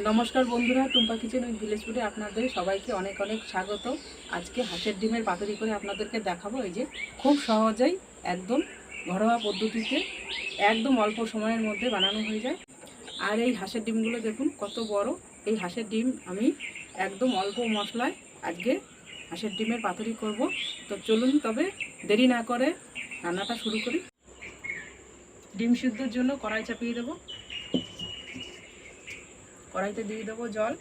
নমস্কার বন্ধুরা, টুম্পা কিচেন ওই ভিলেজ ফুডে আপনাদের সবাইকে অনেক অনেক স্বাগত। আজকে হাঁসের ডিমের পাতুরি করে আপনাদেরকে দেখাবো। এই যে খুব সহজেই একদম ঘরোয়া পদ্ধতিতে একদম অল্প সময়ের মধ্যে বানানো হয়ে যায়। আর এই হাঁসের ডিমগুলো দেখুন, কত বড়। এই হাঁসের ডিম আমি একদম অল্প মশলায় আজকে হাঁসের ডিমের পাতুরি করব। তো চলুন তবে দেরি না করে রান্নাটা শুরু করি। ডিম সিদ্ধর জন্য কড়াই চাপিয়ে দেবো। কড়াইতে দিয়ে দেবো জল।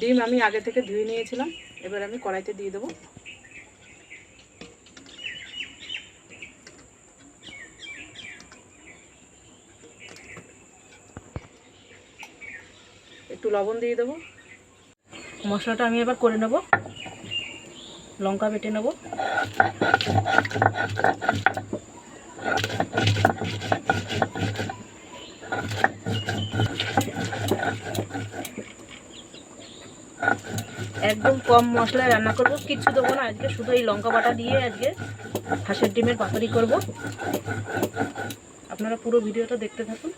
ডিম আমি আগে থেকে ধুয়ে নিয়েছিলাম, এবার আমি কড়াইতে দিয়ে দেবো। একটু লবণ দিয়ে দেবো। মশলাটা আমি এবার করে নেব। লঙ্কা বেটে নেব। একদম কম মশলায় রান্না করব। কিচ্ছু দেবো না, আজকে শুধু এই লঙ্কা বাটা দিয়ে আজকে হাঁসের ডিমের পাতুরি করব। আপনারা পুরো ভিডিওটা দেখতে থাকুন।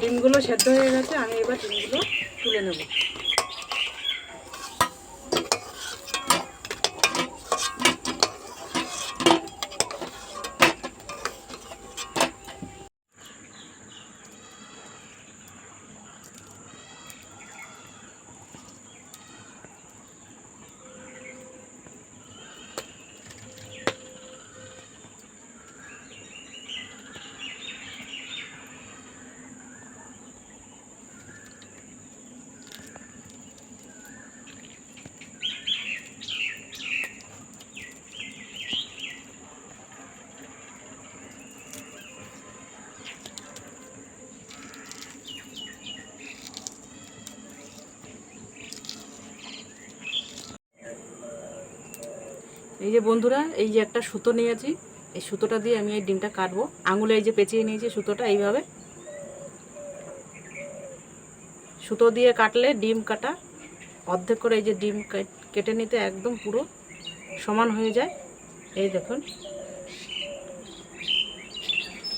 ডিমগুলো সেদ্ধ হয়ে গেছে আমি এবার ডিমগুলো তুলে নেব। এই যে বন্ধুরা, এই যে একটা সুতো নিয়েছি এই সুতোটা দিয়ে আমি এই ডিমটা কাটবো। আঙুলে এই যে পেঁচিয়ে নিয়েছি সুতোটা এইভাবে। সুতো দিয়ে কাটলে ডিম কাটা। অর্ধেক করে এই যে ডিম কেটে নিতে একদম পুরো সমান হয়ে যায়। এই দেখুন।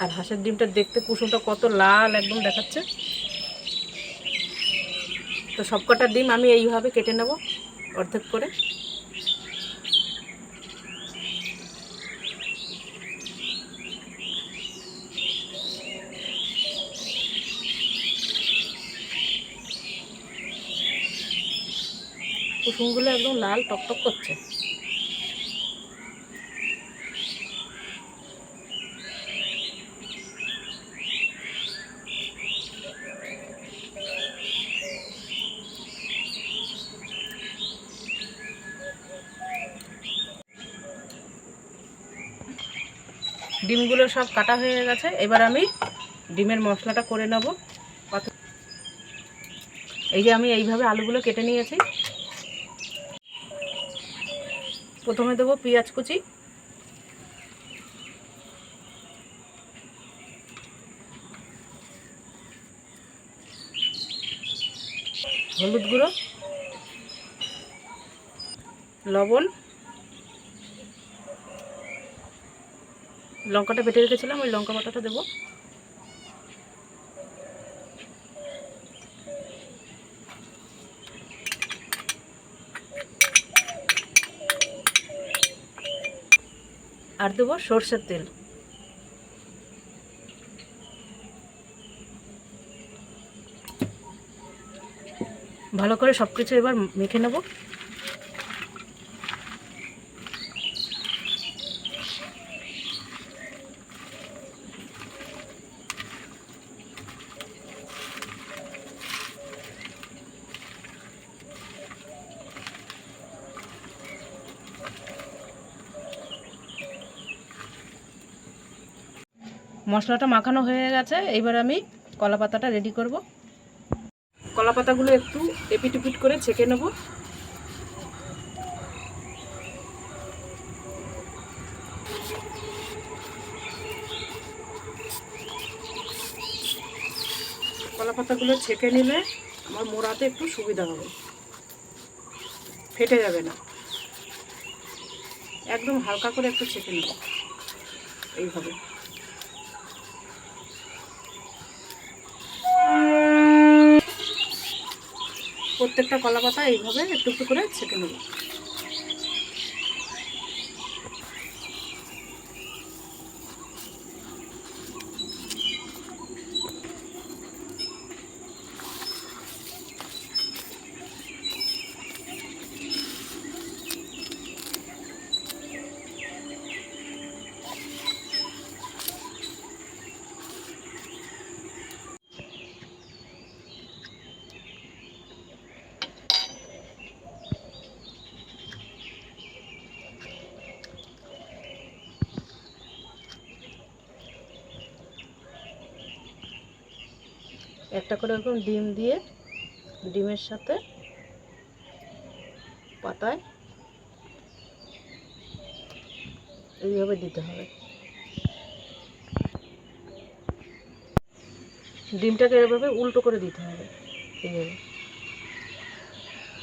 আর হাঁসের ডিমটা দেখতে কুসুমটা কত লাল একদম দেখাচ্ছে। তো সবকটা ডিম আমি এইভাবে কেটে নেব অর্ধেক করে। কুসুমগুলো একদম লাল টকটক করছে। ডিমগুলো সব কাটা হয়ে গেছে। এবার আমি ডিমের মশলাটা করে নেব। এই যে আমি এইভাবে আলুগুলো কেটে নিয়েছি। প্রথমে দেবো পেঁয়াজ কুচি। হলুদ গুঁড়ো। লবণ। লঙ্কাটা বেটে রেখেছিলাম ওই লঙ্কা বাটাটা দেবো। আর দেবো সর্ষের তেল। ভালো করে সব কিছু এবার মেখে নেব। মশলাটা মাখানো হয়ে গেছে এবার আমি কলা পাতাটা রেডি করব। কলা পাতাগুলো একটু এপিট উপিট করে ছেঁকে নেব। কলা পাতাগুলো ছেঁকে নিলে আমার মোড়াতে একটু সুবিধা হবে। ফেটে যাবে না। একদম হালকা করে একটু ছেঁকে নেব। এইভাবে। প্রত্যেকটা কলা পাতা এইভাবে একটু একটু করে ছেঁকে নেব। একটা করে এরকম ডিম দিয়ে ডিমের সাথে পাতায় এইভাবে দিতে হবে। ডিমটাকে এভাবে উল্টো করে দিতে হবে। এইভাবে।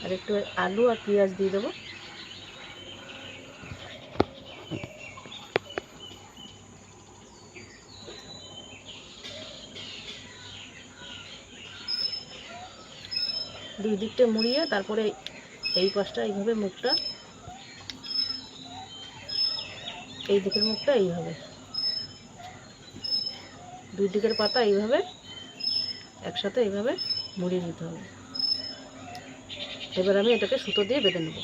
আর একটু আলু আর পেঁয়াজ দিয়ে দেবো। দুই দিকটা মুড়িয়ে তারপরে এই পাশটা এইভাবে মুখটা, এই দিকের মুখটা এইভাবে। দুই দিকের পাতা এইভাবে, একসাথে এইভাবে মুড়িয়ে নিতে হবে। এবার আমি এটাকে সুতো দিয়ে বেঁধে নেব।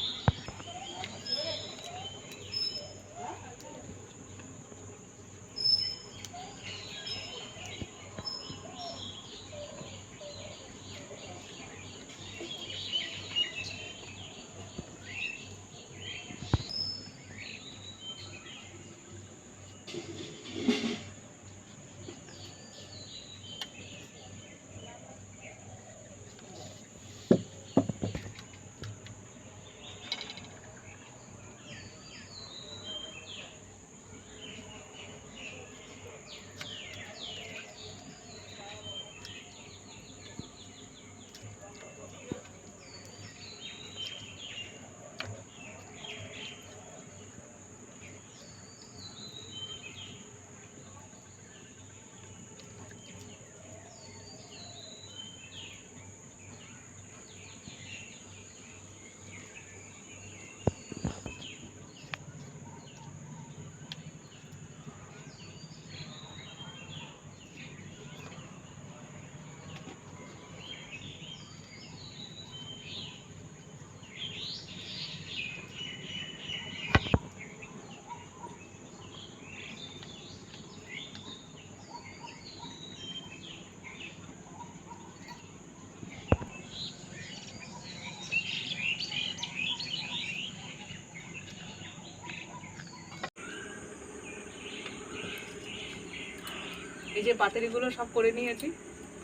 এই যে পাতুরিগুলো সব করে নিয়েছি,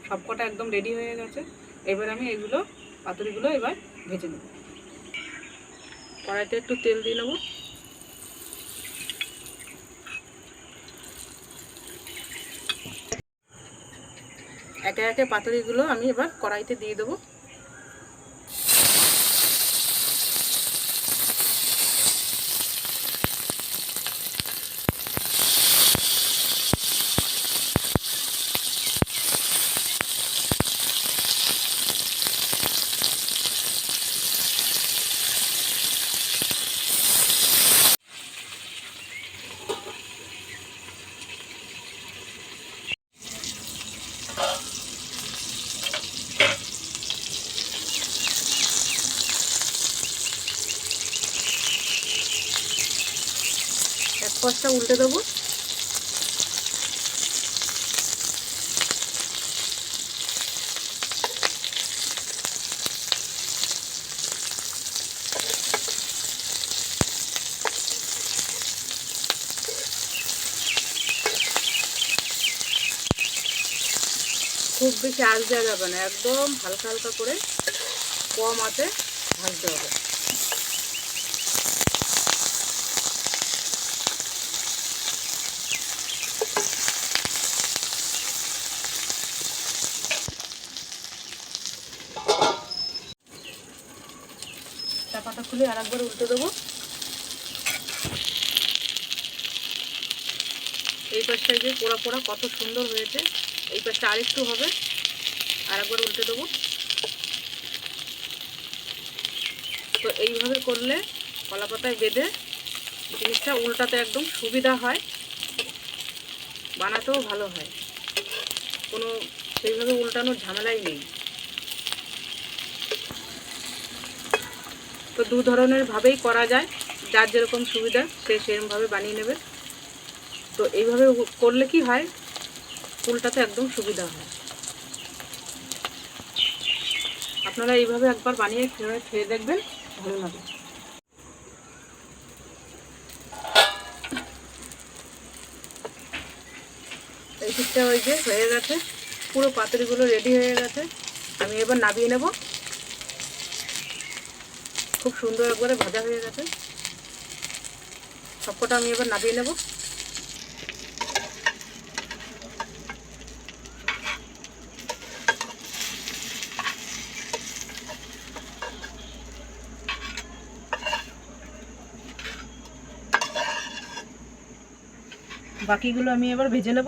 সব কটা একদম রেডি হয়ে গেছে। এবার আমি এগুলো, পাতুরিগুলো এবার ভেজে নেব। কড়াইতে একটু তেল দিয়ে নেব। একে একে পাতুরিগুলো আমি এবার কড়াইতে দিয়ে দেবো। পাশটা উল্টে দেবো। খুব বেশি আঁচ দেওয়া যাবে না, একদম হালকা হালকা করে কম আঁচে ভাজতে হবে। খুলে আর একবার উল্টে দেবো। এই পাশটা যে পোড়া পোড়া কত সুন্দর হয়েছে, এই পাশটা আরেকটু হবে আর একবার উল্টে দেবো। তো এইভাবে করলে কলা পাতায় বেঁধে জিনিসটা উল্টাতে একদম সুবিধা হয়, বানাতেও ভালো হয়। কোনো সেইভাবে উল্টানোর ঝামেলাই নেই। তো দু ধরনের ভাবেই করা যায়। যার যেরকম সুবিধা, সে সেরকমভাবে বানিয়ে নেবে। তো এইভাবে করলে কি হয়? ফুলটাতে একদম সুবিধা হয়। আপনারা এইভাবে একবার বানিয়ে খেয়ে দেখবেন, ভালো লাগে এই পিঠটা ওই যে হয়ে গেছে। পুরো পাতুরিগুলো রেডি হয়ে গেছে। আমি এবার নামিয়ে নেব। খুব সুন্দর একবারে ভাজা হয়ে গেছে। সবকটা আমি এবার নামিয়ে নেব। বাকিগুলো আমি এবার ভেজে নেব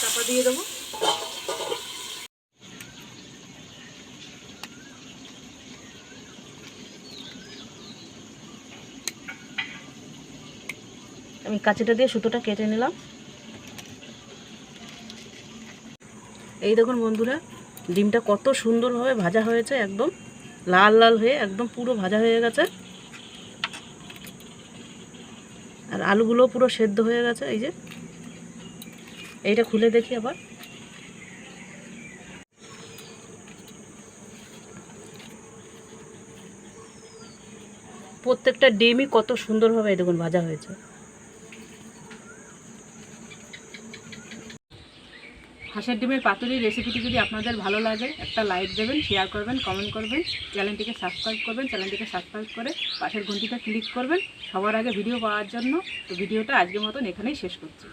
চাপা দিয়ে দেবো আমি কাঁচিটা দিয়ে সুতোটা কেটে নিলাম। এই দেখুন বন্ধুরা, ডিমটা কত সুন্দরভাবে ভাজা হয়েছে একদম, লাল লাল হয়ে একদম পুরো ভাজা হয়ে গেছে। আর আলুগুলো পুরো সেদ্ধ হয়ে গেছে, এই যে। এইটা খুলে দেখি আবার। প্রত্যেকটা ডিমই কত সুন্দরভাবে এই দেখুন ভাজা হয়েছে। হাঁসের ডিমের পাতুরির রেসিপিটি যদি আপনাদের ভালো লাগে, একটা লাইক দেবেন শেয়ার করবেন কমেন্ট করবেন চ্যানেলটিকে সাবস্ক্রাইব করবেন চ্যানেলটিকে সাবস্ক্রাইব করে পাশের ঘন্টিটা ক্লিক করবেন। সবার আগে ভিডিও পাওয়ার জন্য তো ভিডিওটা আজকের মতন এখানেই শেষ করছি।